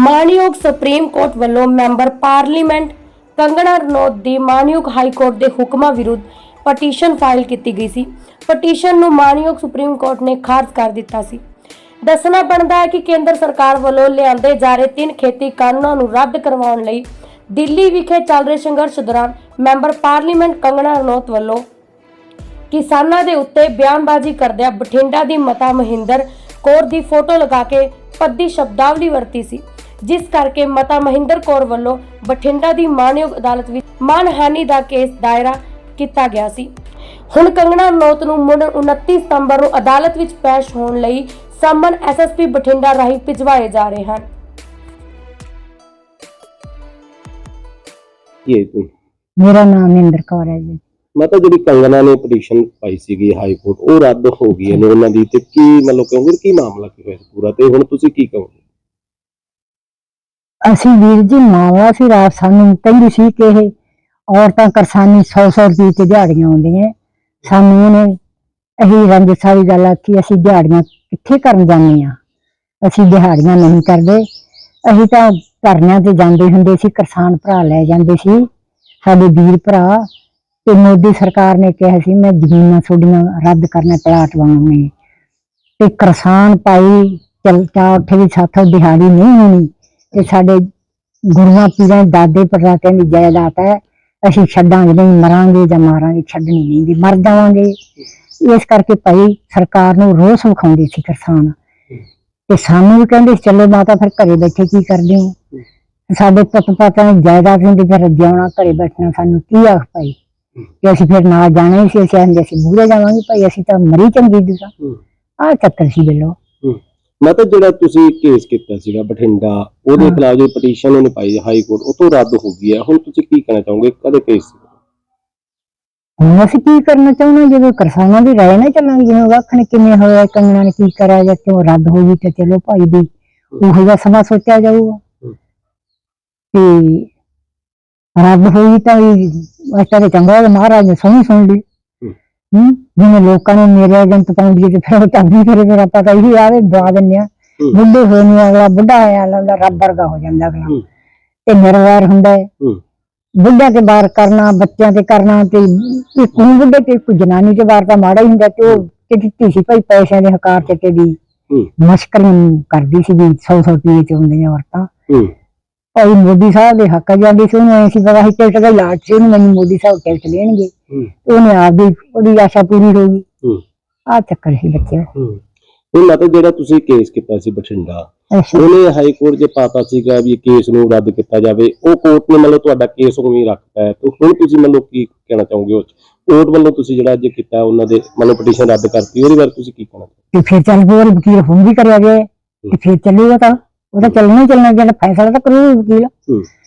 ਮਾਨਯੋਗ supreme court ਵੱਲੋਂ member parliament Kangana Ranaut ਦੀ ਮਾਨਯੋਗ ਹਾਈ ਕੋਰਟ ਦੇ ਹੁਕਮਾਂ ਵਿਰੁੱਧ ਪਟੀਸ਼ਨ ਫਾਈਲ ਕੀਤੀ ਗਈ ਸੀ। ਪਟੀਸ਼ਨ ਨੂੰ ਮਾਨਯੋਗ ਸੁਪਰੀਮ ਕੋਰਟ ਨੇ ਖਾਰਜ ਕਰ ਦਿੱਤਾ ਸੀ। ਦੱਸਣਾ ਬਣਦਾ ਹੈ ਕਿ ਕੇਂਦਰ ਸਰਕਾਰ ਵੱਲੋਂ ਲਿਆਂਦੇ ਜਾ ਰਹੇ ਤਿੰਨ ਖੇਤੀ ਕਾਨੂੰਨਾਂ ਨੂੰ ਰੱਦ ਕਰਵਾਉਣ ਲਈ ਦਿੱਲੀ ਵਿਖੇ ਚੱਲ ਰਹੇ ਸੰਘਰਸ਼ ਦੌਰਾਨ ਮੈਂਬਰ ਪਾਰਲੀਮੈਂਟ ਕੰਗਣਾ ਰਣੌਤ ਵੱਲੋਂ ਕਿਸਾਨਾਂ ਦੇ ਉੱਤੇ ਬਿਆਨਬਾਜ਼ੀ ਕਰਦਿਆਂ ਬਠਿੰਡਾ ਦੀ ਮਤਾ ਮਹਿੰਦਰ ਕੌਰ ਦੀ ਫੋਟੋ ਲਗਾ ਕੇ ਪੱਦੀ ਸ਼ਬਦਾਵਲੀ ਵਰਤੀ ਸੀ। ਜਿਸ ਕਰਕੇ ਮਤਾ ਮਹਿੰਦਰ ਕੌਰ ਵੱਲੋਂ ਬਠਿੰਡਾ ਦੀ ਮਾਨਯੋਗ ਅਦਾਲਤ ਵਿੱਚ ਮਾਨਹਾਨੀ ਦਾ ਕੇਸ ਦਾਇਰਾ ਕੀਤਾ ਗਿਆ ਸੀ। ਹੁਣ ਕੰਗਣਾ ਰਣੌਤ ਨੂੰ ਮੁੜ 29 ਸਤੰਬਰ ਨੂੰ ਅਦਾਲਤ ਵਿੱਚ ਪੇਸ਼ ਹੋਣ ਲਈ ਸੰਮਨ ਐਸਐਸਪੀ ਬਠਿੰਡਾ ਰਾਹੀਂ ਭਿਜਵਾਏ ਜਾ ਰਹੇ ਹਨ। ਮੇਰਾ ਨਾਮ ਇੰਦਰ ਕੌਰ ਹੈ ਜੀ। ਮੈਂ ਤਾਂ ਜਿਹੜੀ ਕੰਗਨਾ ਨੇ ਪਟੀਸ਼ਨ ਪਾਈ ਸੀਗੀ ਹਾਈ ਕੋਰਟ ਉਹ ਰੱਦ ਹੋ ਗਈ ਹੈ ਨੇ ਉਹਨਾਂ ਦੀ ਤੇ ਕੀ ਮਤਲਬ ਕਹੋਗੇ ਕੀ ਮਾਮਲਾ ਕੀ ਹੋਇਆ ਪੂਰਾ? ਤੇ ਹੁਣ ਤੁਸੀਂ ਕੀ ਕਹੋਗੇ? ਅਸੀਂ ਵੀਰ ਜੀ ਮਾਵਾ ਸੀ, ਰਾਤ ਸਾਨੂੰ ਕਹਿੰਦੀ ਸੀ ਕਿ ਇਹ ਔਰਤਾਂ ਕਰਸਾਨੀ 100-100 ਰੁਪਏ ਤੇ ਦਿਹਾੜੀਆਂ ਆਉਂਦੀਆਂ। ਸਾਨੂੰ ਉਹਨੇ ਇਹੀ ਰੰਗ ਸਾਰੀ ਗੱਲ ਆ ਅਸੀਂ ਦਿਹਾੜੀਆਂ ਕਿੱਥੇ ਕਰਨ ਜਾਂਦੇ ਆ ਅਸੀਂ ਦਿਹਾੜੀਆਂ ਨਹੀਂ ਕਰਦੇ। ਅਸੀਂ ਤਾਂ ਧਰਨਿਆਂ ਤੇ ਜਾਂਦੇ ਹੁੰਦੇ ਸੀ, ਕਿਸਾਨ ਭਰਾ ਲੈ ਜਾਂਦੇ ਸੀ, ਸਾਡੇ ਵੀਰ ਭਰਾ। ਤੇ ਮੋਦੀ ਸਰਕਾਰ ਨੇ ਕਿਹਾ ਸੀ, ਮੈਂ ਜ਼ਮੀਨਾਂ ਤੁਹਾਡੀਆਂ ਰੱਦ ਕਰਨਾ ਪਲਾਟ ਬਣਾਉਣੇ ਤੇ ਕਿਸਾਨ ਭਾਈ ਚਲ ਚਾ ਉੱਠੇ ਵੀ ਸਾਥੋਂ ਦਿਹਾੜੀ ਨਹੀਂ ਹੋਣੀ। ਤੇ ਸਾਡੇ ਗੁਰੂਆਂ ਪੀਰਾਂ ਦਾਦੇ ਪੜਦਾਦਿਆਂ ਦੀ ਜਾਇਦਾਦ ਹੈ। ਅਸੀਂ ਛੱਡਾਂਗੇ ਨਹੀਂ ਮਰਾਂਗੇ ਜਾਂ ਮਾਰਾਂਗੇ ਛੱਡਣੀ ਨਹੀਂ ਗੀ, ਮਰ ਜਾਵਾਂਗੇ। ਇਸ ਕਰਕੇ ਭਾਈ ਸਰਕਾਰ ਨੂੰ ਰੋਸ ਵਿਖਾਉਂਦੇ ਸੀ ਕਿਸਾਨ। ਤੇ ਸਾਨੂੰ ਵੀ ਕਹਿੰਦੇ ਚਲੋ ਮਾਤਾ ਫਿਰ ਘਰੇ ਬੈਠੇ ਕੀ ਕਰਦੇ ਹੋ? ਸਾਡੇ ਪੁੱਤ ਪਾਤਾਂ ਦੀ ਜਾਇਦਾਦ ਹੁੰਦੀ ਫਿਰ ਜਿਉਣਾ ਘਰੇ ਬੈਠਣਾ ਸਾਨੂੰ ਕੀ ਆਖ ਭਾਈ? ਕਿ ਅਸੀਂ ਫਿਰ ਨਾਲ ਜਾਣਾ ਹੀ ਸੀ ਅਸੀਂ ਆਂਦੇ ਸੀ ਬੂਰੇ ਜਾਵਾਂਗੇ ਭਾਈ ਅਸੀਂ ਤਾਂ ਮਰੀ ਚੰਗੀ ਦਿਸਾ ਆ ਚੱਕਰ ਸੀ ਬਿੱਲੋ। ਮੈਂ ਤਾਂ ਜਿਹੜਾ ਤੁਸੀਂ ਕੇਸ ਕੀਤਾ ਸੀਗਾ ਬਠਿੰਡਾ ਉਹਦੇ। ਖਿਲਾਫ ਜਿਹੜੀ ਪਟੀਸ਼ਨ ਉਹਨੇ ਪਾਈ ਹਾਈ ਕੋਰਟ ਉਹ ਤੋਂ ਰੱਦ ਹੋ ਗਈ ਹੈ ਹੁਣ ਤੁਸੀਂ ਕੀ ਕਹਿਣਾ ਚਾਹੋਗੇ ਕਦੇ ਕੇਸ ਸੀ ਹੁਣ ਅਸੀਂ ਕੀ ਕਰਨਾ ਚਾਹੁੰਦੇ ਜਦੋਂ ਕਿਸਾਨਾਂ ਦੀ ਰਾਏ ਨਾ ਚੱਲਾਂਗੇ ਜਿਵੇਂ ਵੱਖਣ ਕਿਵੇਂ ਹੋਇਆ ਕੰਗਣਾ ਨੇ ਕੀ ਕਰਿਆ ਜਾਂ ਕਿਉਂ ਰੱਦ ਹੋ ਗਈ ਤੇ ਚਲੋ ਭਾਈ ਦੀ ਉਹੋ ਜਿਹਾ ਸਮਾਂ ਸੋਚਿਆ ਜਾਊਗਾ। ਤੇ ਰੱਦ ਹੋਈ ਤਾਂ ਵੀ ਅਸਾਂ ਦੇ ਚੰਗਾ ਮਹਾਰਾਜ ਨੇ ਸੁਣੀ ਸੁਣ ਲਈ। ਹੂੰ? ਜਿਵੇਂ ਲੋਕਾਂ ਨੇ ਮੇਰੇ ਏਜੰਟ ਪਾਉਂਦੀ ਤੇ ਫਿਰ ਉਹ ਚਾਂਦੀ ਫਿਰ ਮੇਰਾ ਪਤਾ ਹੀ ਆਵੇ ਦਵਾ ਦਿੰਦੇ ਆ। ਬੁੱਢੇ ਹੋਏ ਨੂੰ ਅਗਲਾ ਬੁੱਢਾ ਆਇਆ ਲੱਗਦਾ ਰੱਬ ਵਰਗਾ ਹੋ ਜਾਂਦਾ ਅਗਲਾ। ਤੇ ਨਿਰਵੈਰ ਹੁੰਦਾ ਹੈ। ਬੁੱਢਿਆਂ ਤੇ ਵਾਰ ਕਰਨਾ ਬੱਚਿਆਂ ਤੇ ਕਰਨਾ ਤੇ ਇੱਕ ਨੂੰ ਬੁੱਢੇ ਤੇ ਇੱਕ ਜਨਾਨੀ ਤੇ ਵਾਰ ਤਾਂ ਮਾੜਾ ਹੀ ਹੁੰਦਾ ਤੇ ਉਹ ਤੇ ਦਿੱਤੀ ਸੀ ਭਾਈ ਪੈਸਿਆਂ ਦੇ ਹਕਾਰ ਚ ਤੇ ਵੀ ਮਸ਼ਕਰਾਂ ਕਰਦੀ ਸੀ ਵੀ 100 100 ਰੁਪਏ ਚ ਹੁੰਦੀਆਂ ਔਰਤਾਂ। ਭਾਈ ਮੋਦੀ ਸਾਹਿਬ ਦੇ ਹੱਕ ਜਾਂਦੀ ਸੀ ਉਹਨੂੰ ਐਂ ਸੀ ਪਤਾ ਸੀ ਟਿਕਟ ਦਾ ਲਾਟ ਸੀ ਉਹਨੂੰ ਮੈਨੂੰ ਮੋਦੀ ਸਾਹਿਬ ਟਿਕਟ ਦੇਣਗੇ। ਉਹਨੇ ਆਪਦੀ ਉਹਦੀ ਆਸ਼ਾ ਪੂਰੀ ਹੋ ਗਈ। ਆ ਚੱਕਰ ਸੀ ਬੱਚੇ ਹੂੰ। ਹੁਣ ਮੈਂ ਤਾਂ ਜਿਹੜਾ ਤੁਸੀਂ ਕੇਸ ਕੀਤਾ ਸੀ ਬਠਿੰਡਾ ਉਹਨੇ ਹਾਈ ਕੋਰਟ 'ਚ ਪਾਤਾ ਸੀਗਾ ਵੀ ਇਹ ਕੇਸ ਨੂੰ ਰੱਦ ਕੀਤਾ ਜਾਵੇ। ਉਹ ਕੋਰਟ ਨੇ ਮਤਲਬ ਤੁਹਾਡਾ ਕੇਸ ਉਵੇਂ ਰੱਖਤਾ ਹੈ। ਤੇ ਹੁਣ ਤੁਸੀਂ ਮਤਲਬ ਕੀ ਕਹਿਣਾ ਚਾਹੋਗੇ ਉਹ 'ਚ? ਕੋਰਟ ਵੱਲੋਂ ਤੁਸੀਂ ਜਿਹੜਾ ਅੱਜ ਕੀਤਾ ਉਹਨਾਂ ਦੇ ਮਤਲਬ ਪਟੀਸ਼ਨ ਰੱਦ ਕਰਤੀ ਉਹਦੇ ਬਾਰੇ ਤੁਸੀਂ ਕੀ ਕਹਿਣਾ ਚਾਹੋਗੇ? ਫਿਰ ਚੱਲ ਬੋਲ ਵਕੀਲ ਹੁਣ ਵੀ ਕਰਿਆ ਜਾਏ ਤੇ ਫਿਰ ਚੱਲੇਗਾ ਤਾਂ। ਉਹ ਤਾਂ ਚੱਲਣਾ ਹੀ ਚੱਲਣਾ ਜਿਹੜਾ ਫੈਸਲਾ ਤਾਂ ਕਰੂ ਵਕੀਲ।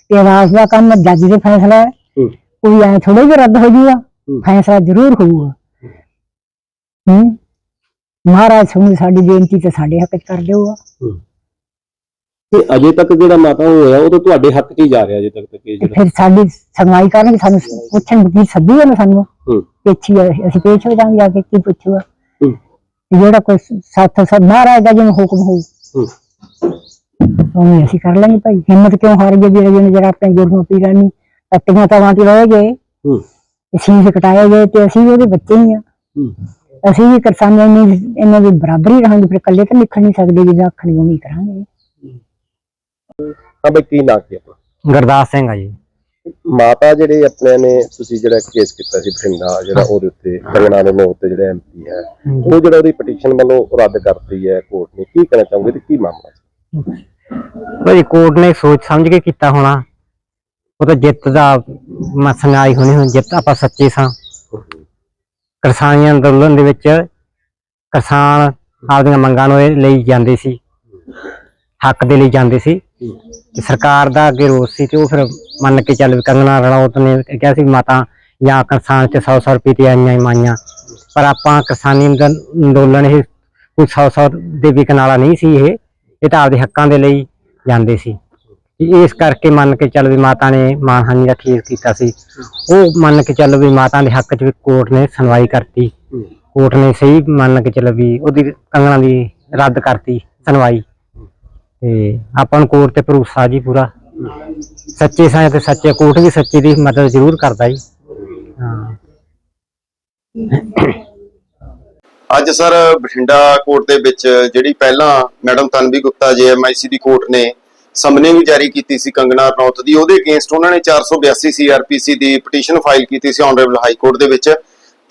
ਤੇ ਰਾਜ ਦਾ ਕੰਮ ਜੱਜ ਦੇ ਫੈਸਲਾ ਹੈ। ਕੋਈ ਐ ਥੋੜੇ ਜਿਹਾ ਰੱਦ ਹੋ ਜੂਗਾ। ਫੈਸਲਾ ਜ਼ਰੂਰ ਹੋਊਗਾ। ਹੂੰ। ਮਹਾਰਾਜ ਸੁਣੀ ਸਾਡੀ ਬੇਨਤੀ ਤੇ ਸਾਡੇ ਹੱਕ ਚ ਕਰ ਦੇਊਗਾ। ਹੂੰ। ਤੇ ਅਜੇ ਤੱਕ ਜਿਹੜਾ ਮਾਤਾ ਹੋਇਆ ਉਹ ਤਾਂ ਤੁਹਾਡੇ ਹੱਕ 'ਚ ਹੀ ਜਾ ਰਿਹਾ ਅਜੇ ਤੱਕ ਤਾਂ ਕੇਸ ਤੇ ਜਿਹੜਾ। ਫਿਰ ਸਾਡੀ ਸੁਣਵਾਈ ਕਰਨਗੇ ਸਾਨੂੰ ਪੁੱਛਣ ਵਕੀਲ ਸੱਦੂਗਾ ਨਾ ਸਾਨੂੰ। ਪੇਛੀ ਅਸੀਂ ਪੇਸ਼ ਹੋ ਜਾਵਾਂਗੇ ਜਾ ਕੇ ਕੀ ਪੁੱਛੂਗਾ। ਜਿਹੜਾ ਕੋਈ ਸਾਥ ਸਾਥ ਮਹਾਰਾਜ ਦਾ ਜਿਵੇਂ ਹੁਕਮ ਹੋਊ। ਉਵੇਂ ਅਸੀਂ ਕਰ ਲਾਂਗੇ ਭਾਈ। ਹਿੰਮਤ ਕਿਉਂ ਹਾਰ ਗਏ ਵੀਰੇ ਜਿਹਨੇ ਜਿਹੜਾ ਆਪਣੇ ਗੁਰੂਆਂ ਪੀਰਾਂ ਨੂੰ ਤੱਤੀਆਂ ਤਵਾਂ ਤੇ ਰਹਿ ਗਏ। ਹੂੰ। ਅਸੀਂ ਕਟਾਏ ਗਏ ਤੇ ਅਸੀਂ ਵੀ ਉਹਦੇ ਬੱਚੇ ਹੀ ਆ। ਹੂੰ। ਅਸੀਂ ਵੀ ਕਿਸਾਨਾਂ ਨੂੰ ਇਹਨਾਂ ਦੀ ਬਰਾਬਰੀ ਰਹਾਂਗੇ ਫਿਰ ਇਕੱਲੇ ਤਾਂ ਲਿਖ ਨਹੀਂ ਸਕਦੇ ਜਿਹਦਾ ਆਖਣੀ ਉਵੇਂ ਹੀ ਕਰਾਂਗੇ। ਹਾਂ ਬਈ ਕੀ ਨਾਂ ਕੀ ਆਪਣਾ? ਗੁਰਦਾਸ ਸਿੰਘ ਆ ਜੀ। ਮਾਤਾ ਜਿਹੜੇ ਆਪਣੇ ਨੇ ਤੁਸੀਂ ਜਿਹੜਾ ਕੇਸ ਕੀਤਾ ਸੀ ਬਠਿੰਡਾ ਜਿਹੜਾ ਉਹਦੇ ਉੱਤੇ ਕੰਗਣਾ ਦੇ ਉੱਤੇ ਜਿਹੜਾ ਐਮਪੀ ਹੈ ਉਹ ਜਿਹੜਾ ਉਹਦੀ ਪਟੀਸ਼ਨ ਵੱਲੋਂ ਰੱਦ ਕਰਤੀ ਹੈ ਕੋਰਟ ਨੇ ਕੀ ਕਹਿਣਾ ਚਾਹੋਗੇ ਤੇ ਕੀ ਮਾਮਲਾ ਸੀ? ਭਾਜੀ ਕੋਰਟ ਨੇ ਸੋਚ ਸਮਝ ਕੇ ਕੀਤਾ ਹੋਣਾ। ਉਹ ਤਾਂ ਜਿੱਤ ਦਾ ਮਸਲਾ ਆਈ ਹੋਣੀ ਹੁਣ, ਜਿੱਤ ਆਪਾਂ ਸੱਚੇ ਸਾਂ। ਕਿਸਾਨੀ ਅੰਦੋਲਨ ਦੇ ਵਿੱਚ ਕਿਸਾਨ ਆਪਦੀਆਂ ਮੰਗਾਂ ਨੂੰ ਇਹ ਲਈ ਜਾਂਦੇ ਸੀ। ਹੱਕ ਦੇ ਲਈ ਜਾਂਦੇ ਸੀ। ਤੇ ਸਰਕਾਰ ਦਾ ਅੱਗੇ ਰੋਸ ਸੀ ਤੇ ਉਹ ਫਿਰ ਮੰਨ ਕੇ ਚੱਲ ਕੰਗਣਾ ਰਣੌਤ ਨੇ ਕਿਹਾ ਸੀ ਮਾਤਾ ਜਾਂ ਕਿਸਾਨ ਤੇ 100 100 ਰੁਪਏ ਤੇ ਆਈਆਂ ਹੀ ਮਾਈਆਂ। ਪਰ ਆਪਾਂ ਕਿਸਾਨੀ ਅੰਦੋਲਨ ਇਹ ਕੋਈ 100 100 ਦੇ ਵਿਕਣ ਵਾਲਾ ਨਹੀਂ ਸੀ ਇਹ। ਇਹ ਤਾਂ ਆਪਦੇ ਹੱਕਾਂ ਦੇ ਲਈ ਜਾਂਦੇ ਸੀ। ਇਸ ਕਰਕੇ ਮੰਨ ਕੇ ਚੱਲ ਵੀ ਮਾਤਾ ਨੇ ਮਾਨਹਾਨੀ ਦਾ ਕੇਸ ਕੀਤਾ ਸੀ। ਉਹ ਮੰਨ ਕੇ ਚੱਲ ਵੀ ਮਾਤਾ ਦੇ ਹੱਕ 'ਚ ਵੀ ਕੋਰਟ ਨੇ ਸੁਣਵਾਈ ਕਰਤੀ। ਕੋਰਟ ਨੇ ਸਹੀ ਮੰਨ ਕੇ ਚੱਲ ਵੀ ਉਹਦੀ ਕੰਗਣਾ ਦੀ ਰੱਦ ਕਰਤੀ ਸੁਣਵਾਈ। ਤੇ ਆਪਾਂ ਨੂੰ ਕੋਰਟ ਤੇ ਭਰੋਸਾ ਜੀ ਪੂਰਾ। ਸੱਚੇ ਸਾਂ ਤੇ ਸੱਚੇ ਕੋਰਟ ਵੀ ਸੱਚੇ ਦੀ ਮਦਦ ਜ਼ਰੂਰ ਕਰਦਾ ਜੀ। ਹਾਂ। ਅੱਜ ਸਰ ਬਠਿੰਡਾ ਕੋਰਟ ਦੇ ਵਿੱਚ ਜਿਹੜੀ ਪਹਿਲਾਂ ਮੈਡਮ ਤਨਵੀ ਗੁਪਤਾ ਜੇਐਮਆਈਸੀ ਦੀ ਕੋਰਟ ਨੇ ਸਮਨਿੰਗ ਜਾਰੀ ਕੀਤੀ ਸੀ ਕੰਗਨਾ ਰਣੌਤ ਦੀ, ਉਹਦੇ ਅਗੇਂਸਟ ਉਹਨਾਂ ਨੇ 482 ਸੀਆਰਪੀਸੀ ਦੀ ਪਟੀਸ਼ਨ ਫਾਈਲ ਕੀਤੀ ਸੀ ਆਨਰੇਬਲ ਹਾਈ ਕੋਰਟ ਦੇ ਵਿੱਚ,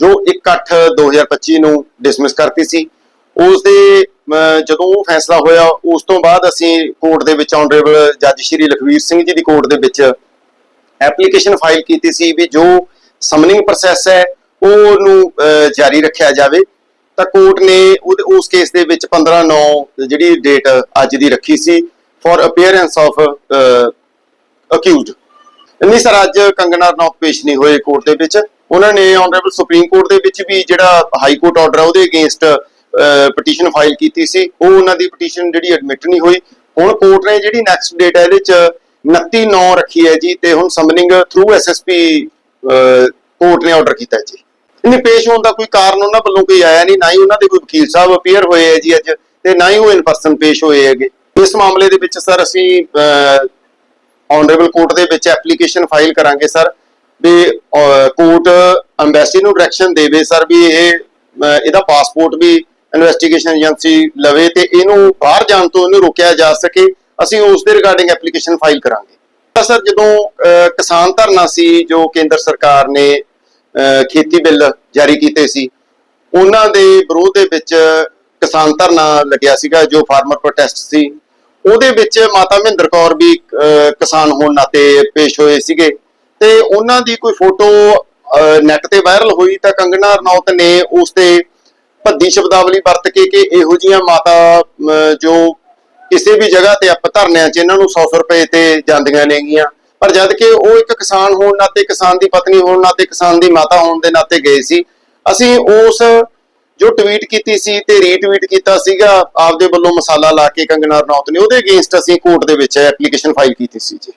ਜੋ 1/8/2025 ਨੂੰ ਡਿਸਮਿਸ ਕਰਤੀ ਸੀ। ਉਸ ਦੇ ਜਦੋਂ ਉਹ ਫੈਸਲਾ ਹੋਇਆ, ਉਸ ਤੋਂ ਬਾਅਦ ਅਸੀਂ ਕੋਰਟ ਦੇ ਵਿੱਚ ਆਨਰੇਬਲ ਜੱਜ ਸ਼੍ਰੀ ਲਖਵੀਰ ਸਿੰਘ ਜੀ ਦੀ ਕੋਰਟ ਦੇ ਵਿੱਚ ਐਪਲੀਕੇਸ਼ਨ ਫਾਈਲ ਕੀਤੀ ਸੀ ਵੀ ਜੋ ਸਮਨਿੰਗ ਪ੍ਰੋਸੈਸ ਹੈ ਉਹ ਨੂੰ ਜਾਰੀ ਰੱਖਿਆ ਜਾਵੇ। ਤਾਂ ਕੋਰਟ ਨੇ ਉਸ ਕੇਸ ਦੇ ਵਿੱਚ 15 9 ਜਿਹੜੀ ਡੇਟ ਅੱਜ ਦੀ ਰੱਖੀ ਸੀ ਫॉर ਅਪੀਅਰੈਂਸ ਆਫ ਅਕਿਊਜ਼ਡ ਨਹੀਂ ਸਰ ਅੱਜ ਕੰਗਨਾ ਰਣੌਤ ਪੇਸ਼ ਨਹੀਂ ਹੋਏ ਕੋਰਟ ਦੇ ਵਿੱਚ। ਉਹਨਾਂ ਨੇ ਆਨਰੇਬਲ ਸੁਪਰੀਮ ਕੋਰਟ ਦੇ ਵਿੱਚ ਵੀ ਜਿਹੜਾ ਹਾਈ ਕੋਰਟ ਆਰਡਰ ਹੈ ਉਹਦੇ ਅਗੇਂਸਟ ਪਟੀਸ਼ਨ ਫਾਈਲ ਕੀਤੀ ਸੀ। ਉਹ ਉਹਨਾਂ ਦੀ ਪਟੀਸ਼ਨ ਜਿਹੜੀ ਐਡਮਿਟ ਨਹੀਂ ਹੋਈ। ਹੁਣ ਕੋਰਟ ਨੇ ਜਿਹੜੀ ਨੈਕਸਟ ਡੇਟ ਹੈ ਇਹਦੇ ਚ 29 9 ਰੱਖੀ ਹੈ ਜੀ, ਤੇ ਹੁਣ ਸਮਨਿੰਗ ਥਰੂ ਐਸਐਸਪੀ ਕੋਰਟ ਨੇ ਆਰਡਰ ਕੀਤਾ ਜੀ। ਇਹਨੇ ਪੇਸ਼ ਹੋਣ ਦਾ ਕੋਈ ਕਾਰਨ ਉਹਨਾਂ ਵੱਲੋਂ ਕੋਈ ਆਇਆ ਨਹੀਂ ਨਾ ਹੀ ਉਹਨਾਂ ਦੇ ਕੋਈ ਵਕੀਲ ਸਾਹਿਬ ਅਪੀਅਰ ਹੋਏ ਹੈ ਜੀ ਅੱਜ ਤੇ ਨਾ ਹੀ ਉਹ ਇਨ ਪਰਸਨ ਪੇਸ਼ ਹੋਏ ਹੈਗੇ। ਇਸ ਮਾਮਲੇ ਦੇ ਵਿੱਚ ਸਰ ਅਸੀਂ ਆਨਰੇਬਲ ਕੋਰਟ ਦੇ ਵਿੱਚ ਐਪਲੀਕੇਸ਼ਨ ਫਾਈਲ ਕਰਾਂਗੇ ਸਰ ਵੀ ਕੋਰਟ ਐਮਬੈਸੀ ਨੂੰ ਡਾਇਰੈਕਸ਼ਨ ਦੇਵੇ ਸਰ ਵੀ ਇਹ ਇਹਦਾ ਪਾਸਪੋਰਟ ਵੀ ਇਨਵੈਸਟੀਗੇਸ਼ਨ ਏਜੰਸੀ ਲਵੇ ਤੇ ਇਹਨੂੰ ਬਾਹਰ ਜਾਣ ਤੋਂ ਇਹਨੂੰ ਰੋਕਿਆ ਜਾ ਸਕੇ। ਅਸੀਂ ਉਸ ਦੇ ਰਿਗਾਰਡਿੰਗ ਐਪਲੀਕੇਸ਼ਨ ਫਾਈਲ ਕਰਾਂਗੇ। ਤਾਂ ਸਰ ਜਦੋਂ ਅਹ, ਕਿਸਾਨ ਧਰਨਾ ਸੀ ਜੋ ਕੇਂਦਰ ਸਰਕਾਰ ਨੇ ਖੇਤੀ ਬਿੱਲ ਜਾਰੀ ਕੀਤੇ ਸੀ। ਉਹਨਾਂ ਦੇ ਵਿਰੋਧ ਦੇ ਵਿੱਚ ਕਿਸਾਨ ਧਰਨਾ ਲੱਗਿਆ ਸੀਗਾ, ਜੋ ਫਾਰਮਰ ਪ੍ਰੋਟੈਸਟ ਸੀ। ਉਹਦੇ ਵਿੱਚ ਮਾਤਾ ਮਹਿੰਦਰ ਕੌਰ ਵੀ ਕਿਸਾਨ ਹੋਣ ਨਾਤੇ ਪੇਸ਼ ਹੋਏ ਸੀਗੇ। ਤੇ ਉਹਨਾਂ ਦੀ ਕੋਈ ਫੋਟੋ ਨੈਟ ਤੇ ਵਾਇਰਲ ਹੋਈ ਤਾਂ ਕੰਗਨਾ ਰਣੌਤ ਨੇ ਉਸ ਤੇ ਭੱਦੀ ਸ਼ਬਦਾਵਲੀ ਵਰਤ ਕੇ ਕਿ ਇਹੋ ਜੀਆਂ ਮਾਤਾ ਜੋ ਕਿਸੇ ਵੀ ਜਗ੍ਹਾ ਤੇ ਆਪਾਂ ਧਰਨਿਆਂ 'ਚ ਇਹਨਾਂ ਨੂੰ 100 ਰੁਪਏ ਤੇ ਜਾਂਦੀਆਂ ਨੇਗੀਆਂ। ਪਰ ਜਦ ਕਿ ਉਹ ਇੱਕ ਕਿਸਾਨ ਹੋਣ ਨਾਤੇ, ਕਿਸਾਨ ਦੀ ਪਤਨੀ ਹੋਣ ਨਾਤੇ, ਕਿਸਾਨ ਦੀ ਮਾਤਾ ਹੋਣ ਦੇ ਨਾਤੇ ਗਏ ਸੀ। ਅਸੀਂ ਉਸ ਜੋ ਟਵੀਟ ਕੀਤੀ ਸੀ ਤੇ ਰੀਟਵੀਟ ਕੀਤਾ ਸੀਗਾ, ਆਪਦੇ ਵੱਲੋਂ ਮਸਾਲਾ ਲਾ ਕੇ ਕੰਗਨਾ ਰਣੌਤ ਨੇ, ਉਹਦੇ ਅਗੇਂਸਟ ਅਸੀਂ ਕੋਰਟ ਦੇ ਵਿੱਚ ਐਪਲੀਕੇਸ਼ਨ ਫਾਈਲ ਕੀਤੀ ਸੀ ਜੀ।